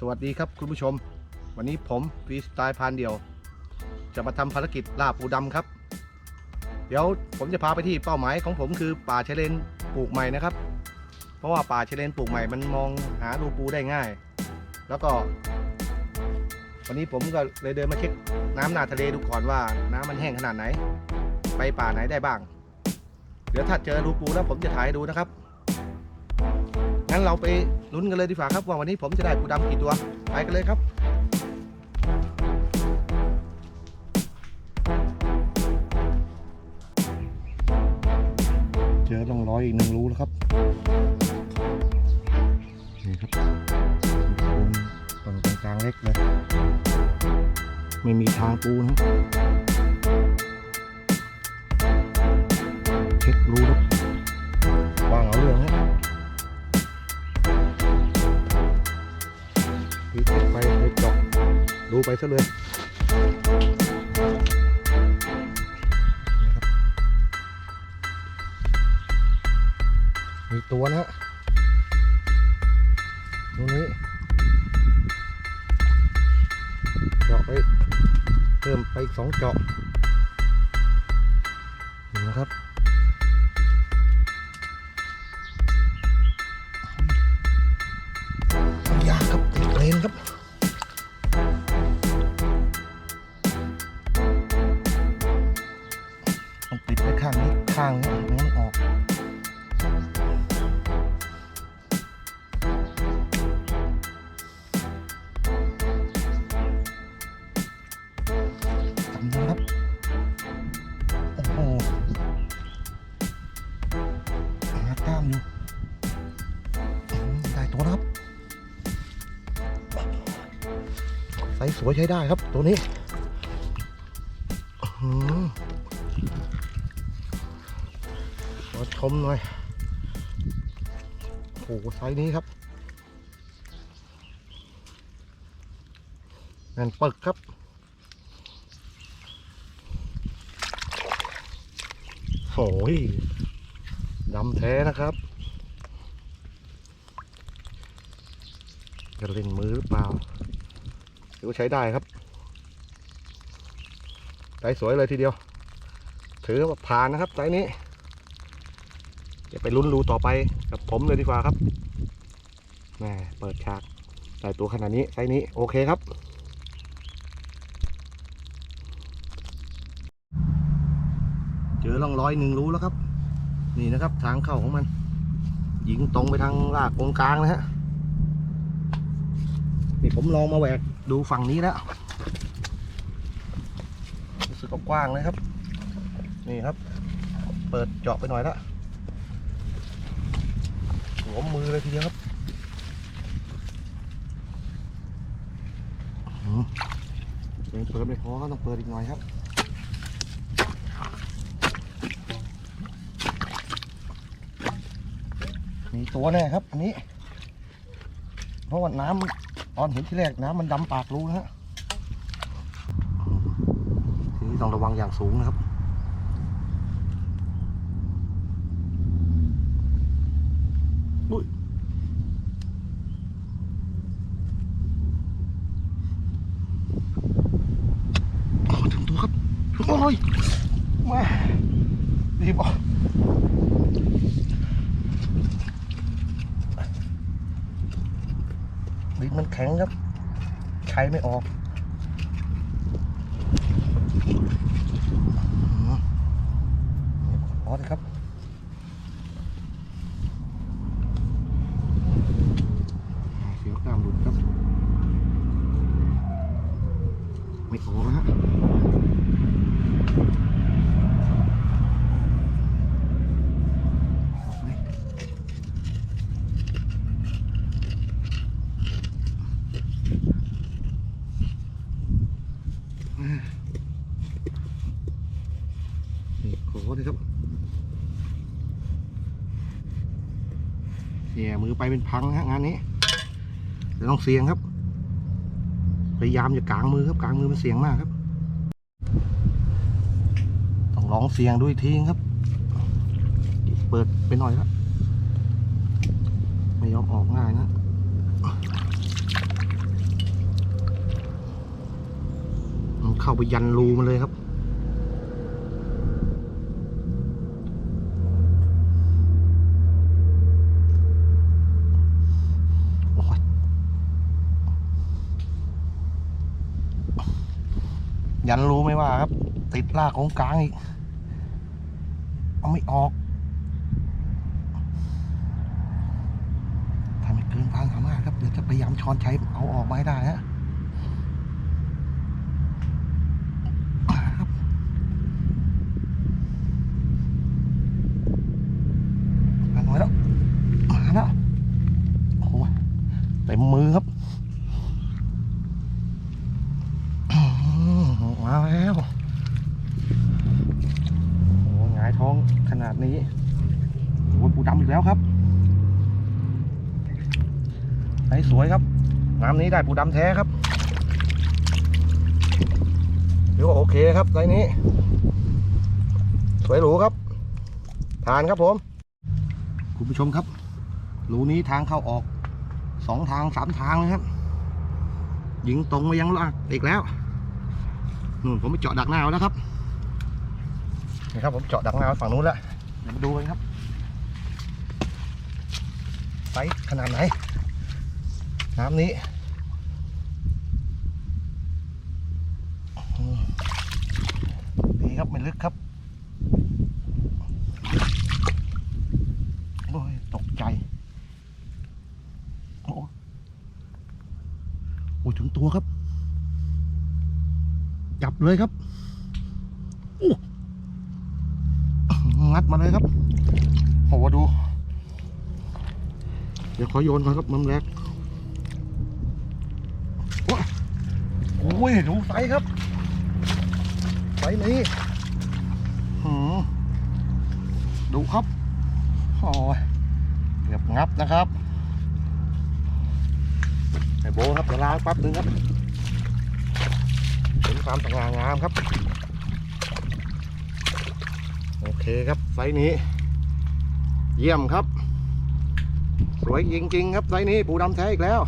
สวัสดีครับคุณผู้ชม วันนี้ผมฟรีสไตล์พานเดียว จะมาทำภารกิจล่าปูดำครับ เดี๋ยวผมจะพาไปที่เป้าหมายของผมคือป่าชายเลนปลูกใหม่นะครับ เพราะว่าป่าชายเลนปลูกใหม่มันมองหารูปูได้ง่าย แล้วก็ วันนี้ผมก็เลยเดินมาเช็คน้ำหน้าทะเลดูก่อนว่าน้ำมันแห้งขนาดไหน ไปป่าไหนได้บ้าง เดี๋ยวถ้าเจอรูปูแล้วผมจะถ่ายดูนะครับ งั้นเราไปลุ้นกันเลยดีกว่าครับว่าวันนี้ผมจะได้ปูดำกี่ตัว ไปกันเลยครับเจอร่องรอยอีกหนึ่งรูแล้วครับ นี่ครับปูนตรงกลางเล็กเลย ไม่มีทางปูนะเช็ครูครับวีเช็คไปเด็กจอกดูไปซะเลยนะครับมีตัวนะตรงนี้เจาะไปเพิ่มไปอีกสองเจาะ ไซส์สวยใช้ได้ครับ ตัวนี้มาชมหน่อยโอ้โหไซส์นี้ครับแน่นปึกครับโอ้ยดำแท้นะครับจะเล่นมือหรือเปล่า ถือว่าใช้ได้ครับไซสวยเลยทีเดียว ถือว่าผ่านนะครับไซนี้จะไปลุ้นรูต่อไปกับผมเลยดีกว่าครับแหม่เปิดฉากใส่ตัวขนาดนี้ไซนี้โอเคครับเจอร่องรอยหนึ่งรูแล้วครับ นี่นะครับทางเข้าของมันยิงตรงไปทางลากตรงกลางนะฮะนี่ผมลองมาแหวก ดูฝั่งนี้แล้วรู้สึกกว้างเลยครับ นี่ครับ เปิดเจาะไปหน่อยละหัวมือเลยทีเดียวครับอืมยังเปิดไม่พอก็ต้องเปิดอีกหน่อยครับมีตัวแน่ครับ อันนี้ เพราะว่าน้ำ ตอนเห็นที่แรกน้ำมันดำปากรูนะฮะทีนี้ต้องระวังอย่างสูงนะครับอุ้ยโอ้ถึงตัวครับโอ้ยแมารีบออกลิ้น มันแข็งครับ ใช้ไม่ออก อนะครับแยมือไปเป็นพังฮะงานนี้เดี๋ต้องเสียงครับ พยายามอย่ากลางมือครับกลางมือมันเสียงมากครับ ต้องร้องเสียงด้วยทีครับ เปิดไปหน่อยครับไม่ยอมออกง่ายนะมันเข้าไปยันรูมาเลยครับ ว่าครับ ติดลากของกลางอีก เอาไม่ออกทำให้เกินความสามารถครับ เดี๋ยวจะพยายามช้อนใช้เอาออกมาให้ได้ฮะครับมาหน่อยแล้วมาแล้วโอ้โหเต็มมือครับอื้อหือมาแล้ว โอ้โหหงายท้องขนาดนี้ โอ้โหปูดำอีกแล้วครับไอ้ สวยครับ น้ำนี้ได้ปูดำแท้ครับถือว่าโอเคครับไซนี้ สวยหรูครับทานครับผม คุณผู้ชมครับรูนี้ทางเข้าออกสองทางสามทางเลยครับ ยิงตรงมายังลากอีกแล้วนู่นผมไปเจาะดักหน้าแล้วครับนี่ครับผมเจาะดักหน้าฝั่งนู้นแล้วเดี๋ยวมาดูกันครับไซส์ขนาดไหน น้ำนี้ดีครับไม่ลึกครับโอ้ยตกใจโอ้โอ้ยถึงตัวครับ จับเลยครับงัดมาเลยครับโหดู เดี๋ยวขอโยนก่อนครับมัมแรกโอ้ยโอ้ยดูไซส์ครับไซส์นี้หืมดูครับโอ้ยเกือบงับนะครับไอ้โบครับเดี๋ยวล้างแป๊บนึงครับเป็นความสง่างามครับ โอเคครับไซส์นี้ เยี่ยมครับ สวยจริงๆครับไซส์นี้ปูดำแท้อีกแล้ว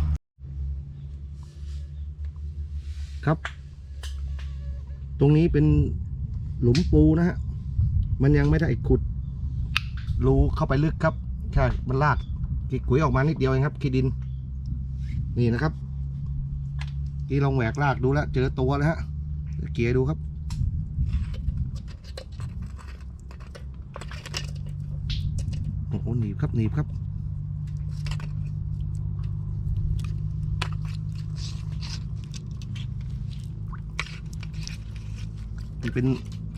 ครับ ตรงนี้เป็นหลุมปูนะฮะ มันยังไม่ได้ขุด รูเข้าไปลึกครับแค่มันลากกีดกุยออกมานิดเดียวเองครับขี้ดิน นี่นะครับที่ลองแหวกลากดูแล้ว เจอตัวแล้วฮะเกียร์ดูครับ โอ้โหหนีบครับหนีบครับ มันเป็น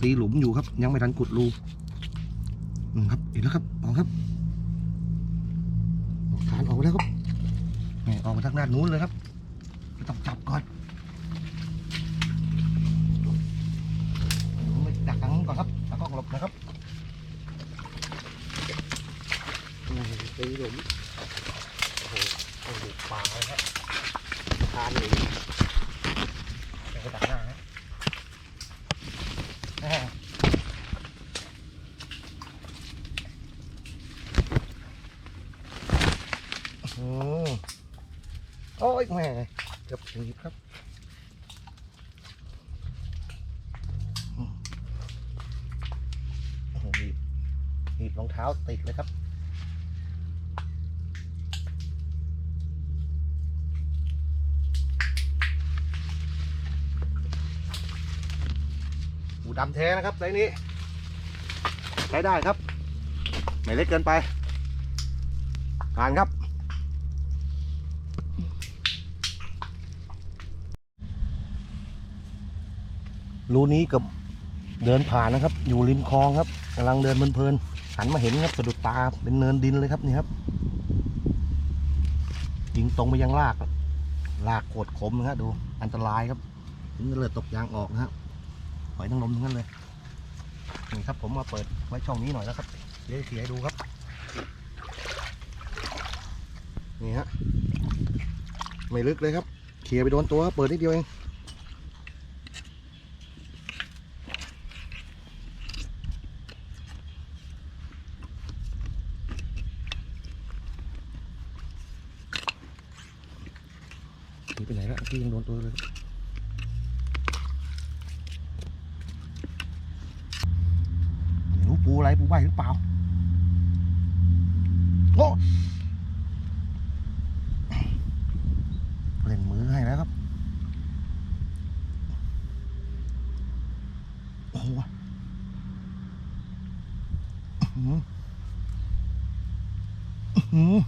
ตีหลุมอยู่ครับ ยังไม่ทันขุดรูอืมครับเห็นแล้วครับออกครับออกฐานออกแล้วครับออกมาทางด้านนู้นเลยครับไม่ต้องจับก่อนผมไปดักทางนู้นก่อนครับแล้วก็หลบนะครับ ตีหลุมโอ้โหโอ้โหปลาเลยครับทานหนีเดี๋ยวไปดักหน้าฮะแม่โอ้โหโอ้ยแม่เกือบถึงครับหนีบหนีบรองเท้าติดเลยครับ หูดำแท้นะครับไซนี้ ใช้ได้ครับ ไม่เล็กเกินไปผ่านครับ รูนี้กับเดินผ่านนะครับ อยู่ริมคลองครับกำลังเดินเพลินๆหันมาเห็นครับสะดุดตาเป็นเนินดินเลยครับนี่ครับยิงตรงไปยังลากลากโคตรคมนะฮะดูอันตรายครับ ถึงจะเลือดตกยางออกนะฮะหอยนางรมทั้งนั้นเลยนี่ครับผมมาเปิดไว้ช่องนี้หน่อยแล้วครับเดี๋ยวเขียให้ดูครับนี่ฮะไม่ลึกเลยครับเขี่ยไปโดนตัวครับเปิดนิดเดียวเอง ตัวเลยรู้ปูอะไรปูใบหรือเปล่าโอ้เล่นมือให้แล้วครับ โอ้หอืมอืม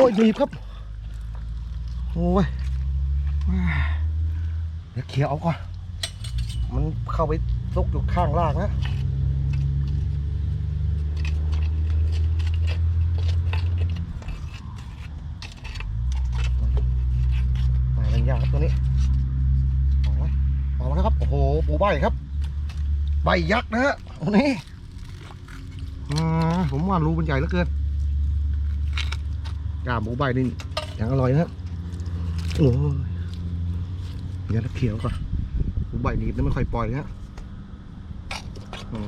โอ้ยดีบครับ โอ้ยเดี๋ยวเคลียร์เอาก่อน มันเข้าไปซุกอยู่ข้างล่างนะมาเป็นยากครับตัวนี้ออกไหมออกมาแล้วครับ โอ้โห ปูใบครับ ใบยักษ์นะฮะตัวนี้อืมผมว่ารูมันใหญ่เหลือเกิน ก้ามปูใบนี่อย่างอร่อยนะโอ้ยเดี๋ยวเขียวก่อนปูใบนีบนี่ไม่ค่อยปล่อยนะอ๋อ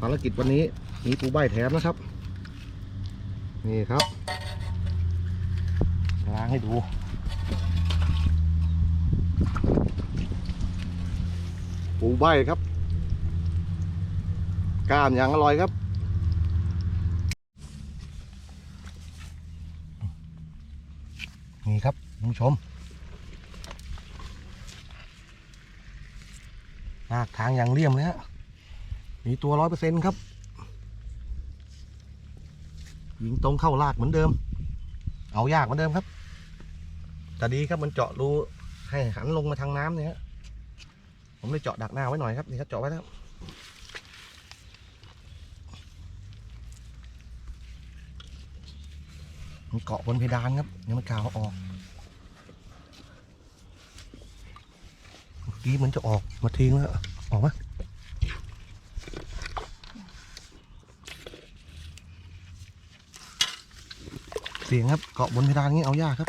ภารกิจวันนี้มีปูใบแถมนะครับ นี่ครับล้างให้ดูปูใบครับ ก้ามอย่างอร่อยครับ นี่ครับคุณผู้ชมลากทางอย่างเลี่ยมเลยฮะมีตัวร้อยเปอร์เซ็นต์ครับ ยิงตรงเข้าลากเหมือนเดิม เอายากเหมือนเดิมครับ แต่ดีครับมันเจาะรูให้หันลงมาทางน้ำเนี่ยฮะผมเลยเจาะดักหน้าไว้หน่อยครับนี่ครับเจาะไว้แล้ว มันเกาะบนเพดานครับยังไม่กล้าวออกเมื่อกี้มันจะออกมาทิ้งแล้วออกไหมเสียงครับเกาะบนเพดานงี้เอายากครับ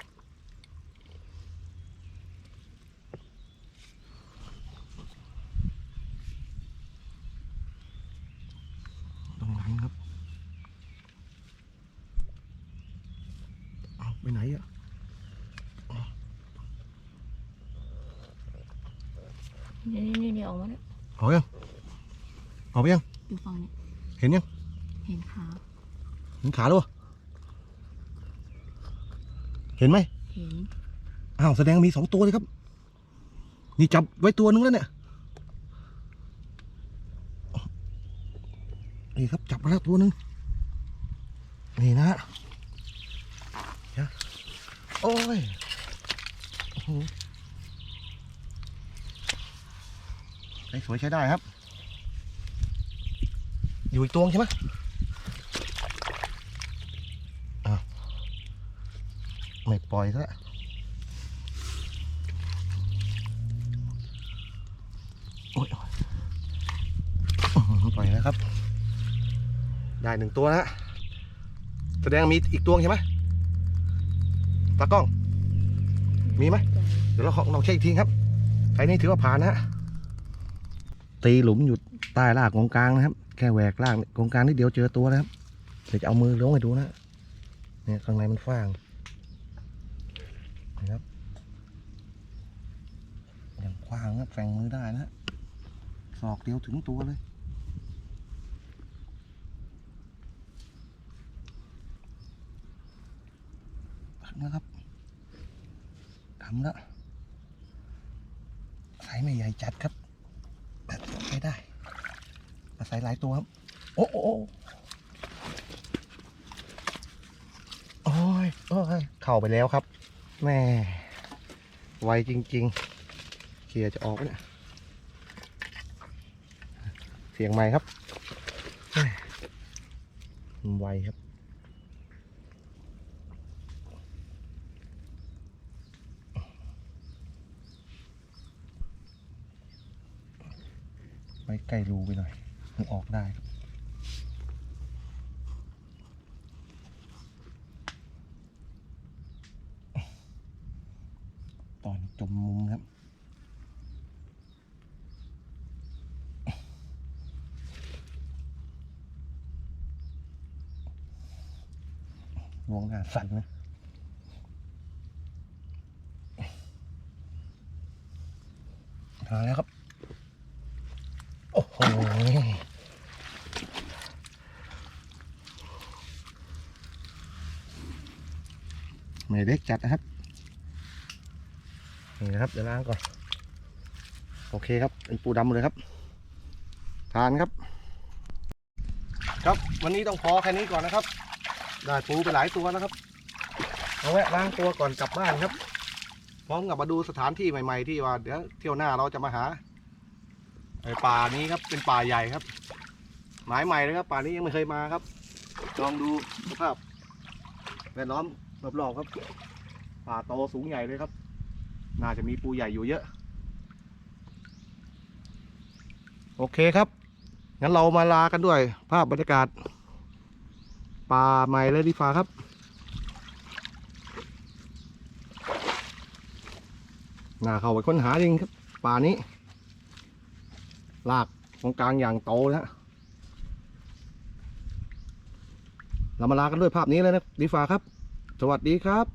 ตรงนั้นครับ เอาไปไหนอะ นี่นี่นี่ออกมาแล้ว เอายังเอาไปยัง อยู่ฝั่งนี้ เห็นยัง เห็นขา เห็น ขาด้วยเห็นไหมเห็นอ้าวแสดงมีสองตัวเลยครับ นี่จับไว้ตัวนึงแล้วเนี่ยนี่ครับจับมาแล้วตัวหนึงนี่นะฮะเดี๋ยวโอ้ยโอ้โหไอ้สวยใช้ได้ครับ อยู่อีกตัวใช่ไหมอ้าว ไม่ปล่อยซะโอ้ยอื้อหือปล่อยแล้วครับ ได้หนึ่งตัวนะฮะแสดงมีอีกตัวใช่ไหมตากล้อง มีไหมเดี๋ยวเราลองเช็คอีกทีครับไอ้นี่ถือว่าผ่านนะฮะตีหลุมอยู่ใต้รากกองกลางนะครับ แค่แหวกรากกองกลางนิดเดียวเจอตัวแล้วครับ เดี๋ยวจะเอามือล้วงให้ดูนะ เนี่ยข้างในมันฟางนะครับ อย่างกว้างครับแฝงมือได้นะฮะศอกเดียวถึงตัวเลยทำแล้วครับทำแล้วไซส์ไม่ใหญ่จัดครับแบบใช้ได้อาศัยหลายตัวครับโอ้โอ้โอ้โอ้ยโอ้ย เข้าไปแล้วครับ แม่ ไวจริง ๆ เคลียร์จะออกเนี่ยเสียงใหม่ครับไวครับไปใกล้รูไปหน่อยมันออกได้ครับตอนจมมุมครับ งหน้าสั่นนะมาแล้วครับ โอ้โหไม่เล็กจัดนะครับ นี่นะครับ เดี๋ยวล้างก่อน โอเคครับ เป็นปูดำเลยครับ ทานครับ ครับ วันนี้ต้องพอแค่นี้ก่อนนะครับ ได้ปูไปหลายตัวแล้วครับเอาแวะล้างตัวก่อนกลับบ้านครับ พร้อมกับมาดูสถานที่ใหม่ ๆ ที่ว่าเดี๋ยวเที่ยวหน้าเราจะมาหาไอ้ป่านี้ครับเป็นป่าใหญ่ครับ หมายใหม่เลยครับป่านี้ยังไม่เคยมาครับลองดูสภาพแวดล้อมรอบๆครับ ป่าโตสูงใหญ่เลยครับ น่าจะมีปูใหญ่อยู่เยอะ โอเคครับงั้นเรามาลากันด้วยภาพบรรยากาศ ปลาไม่เลยดีฟ้าครับ น่าเข้าไปค้นหาจริงครับป่านี้ลากตรงกลางอย่างโตนะฮะเรามาลากันด้วยภาพนี้เลยนะดีฟ้าครับ สวัสดีครับ